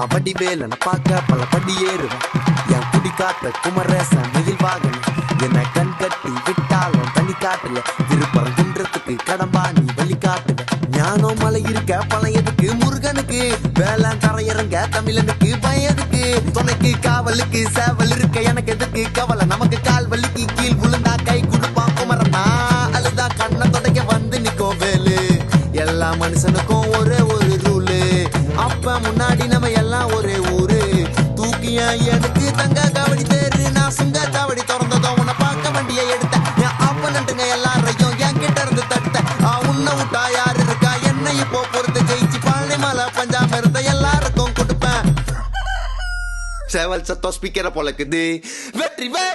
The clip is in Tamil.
அவடி வேலனை பார்க்க பல படி ஏறுவேன். என் குடி காத்த குமரேசன் மயில் வாகனம். என்னை கண் கட்டி விட்டாலும் தனி காட்டுல. திருப்பரங்குன்றத்துக்கு கடம்பா நீ வழி காட்டுவேன். ஞானம் மலை இருக்க பழையதுக்கு எதுக்கு முருகனுக்கு. வேளாண் தரையிறங்க தமிழனுக்கு பயதுக்கு துணைக்கு காவலுக்கு சேவல் இருக்க எனக்கு எதுக்கு? கவலை நமக்கு கால் வலிக்கு. கீழ் விழுந்தா கை கொடுப்பான் குமரனா. அழுதா கண்ணை தொடக்க வந்து நிக்கோ வேலு. எல்லா மனுஷனுக்கும் ஒரே ஒரு ரூலு. அப்ப முன்னாடி எனக்கு தங்க காவடி தேரு. நான் சுங்க காவடி திறந்ததும் உன்னை பார்க்க வண்டியை எடுத்தேன். என் அப்பனண்டுங்க எல்லாரையும் என் கிட்ட இருந்து தட்ட ஆ, உன்னை விட்டா யாரு இருக்கா? என்ன இப்போ பொறுத்து ஜெயிச்சு பழனி மலை பஞ்சாம இருந்த எல்லாருக்கும் கொடுப்பேன். சேவல் சத்தம் ஸ்பீக்கரை பொழக்குது வெற்றி வே